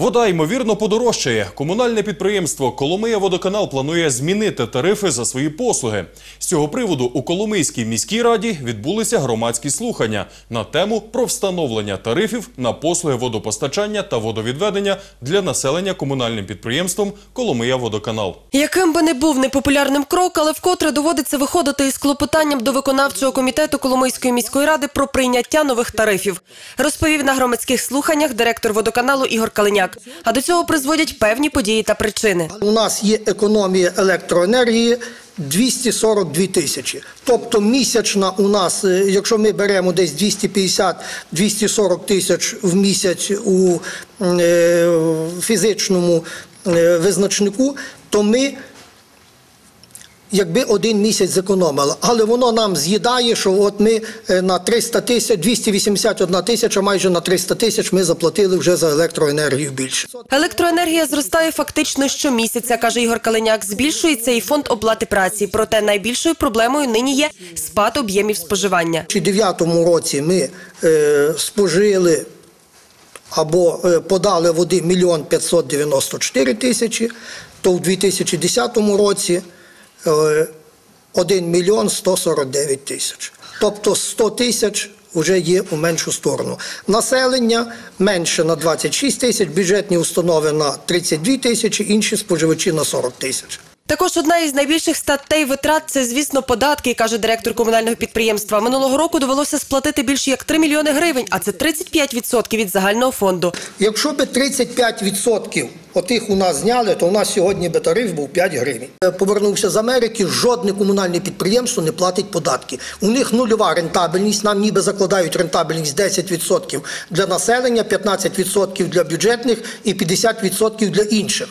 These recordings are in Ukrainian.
Вода ймовірно подорожчає. Комунальне підприємство Коломия Водоканал планує змінити тарифи за свої послуги. З цього приводу у Коломийській міській раді відбулися громадські слухання на тему про встановлення тарифів на послуги водопостачання та водовідведення для населення комунальним підприємством Коломия Водоканал. Яким би не був непопулярним крок, але вкотре доводиться виходити із клопотанням до виконавчого комітету Коломийської міської ради про прийняття нових тарифів, розповів на громадських слуханнях директор водоканалу Ігор Калиняк. А до цього призводять певні події та причини. У нас є економія електроенергії 242 тисячі. Тобто місячна у нас, е, якщо ми беремо десь 250-240 тисяч в місяць у е, фізичному е, визначнику, то ми якби один місяць зекономили. Але воно нам з'їдає, що от ми е, на 300 тисяч, 281 тисяча, майже на 300 тисяч ми заплатили вже за електроенергію більше. Електроенергія зростає фактично щомісяця, каже Ігор Калиняк. Збільшується і фонд оплати праці. Проте найбільшою проблемою нині є спад об'ємів споживання. У 2009 році ми е, спожили або е, подали води 1 594 тисячі, то в 2010 році 1 мільйон 149 тисяч. Тобто 100 тисяч вже є у меншу сторону. Населення менше на 26 тисяч, бюджетні установи на 32 тисячі, інші споживачі на 40 тисяч. Також одна із найбільших статей витрат це, звісно, податки, каже директор комунального підприємства. Минулого року довелося сплатити більше як 3 мільйони гривень, а це 35% від загального фонду. Якщо би 35% отих у нас зняли, то у нас сьогодні би тариф був 5 гривень. Повернувся з Америки, жодне комунальне підприємство не платить податки. У них нульова рентабельність, нам ніби закладають рентабельність 10% для населення, 15% для бюджетних і 50% для інших.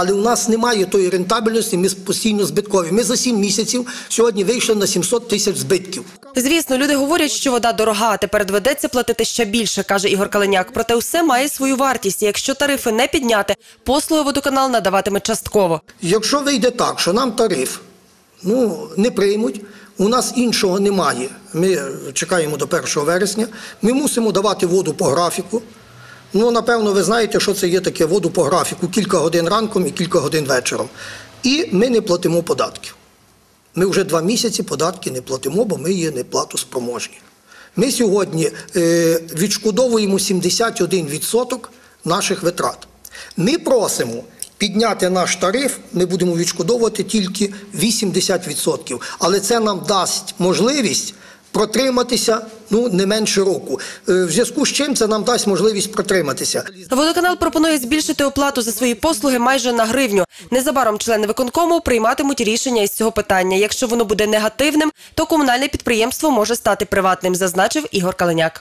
Але у нас немає тої рентабельності, ми постійно збиткові. Ми за 7 місяців сьогодні вийшли на 700 тисяч збитків. Звісно, люди говорять, що вода дорога, а тепер доведеться платити ще більше, каже Ігор Калиняк. Проте все має свою вартість. І якщо тарифи не підняти, послуги водоканал надаватиме частково. Якщо вийде так, що нам тариф ну, не приймуть, у нас іншого немає. Ми чекаємо до 1 вересня, ми мусимо давати воду по графіку. Ну, напевно, ви знаєте, що це є таке воду по графіку, кілька годин ранком і кілька годин вечором. І ми не платимо податків. Ми вже два місяці податки не платимо, бо ми є неплатоспроможні. Ми сьогодні е, відшкодовуємо 71% наших витрат. Ми просимо підняти наш тариф, ми будемо відшкодовувати тільки 80%. Але це нам дасть можливість протриматися ну, не менше року. Е, в зв'язку з чим це нам дасть можливість протриматися. Водоканал пропонує збільшити оплату за свої послуги майже на гривню. Незабаром члени виконкому прийматимуть рішення із цього питання. Якщо воно буде негативним, то комунальне підприємство може стати приватним, зазначив Ігор Калиняк.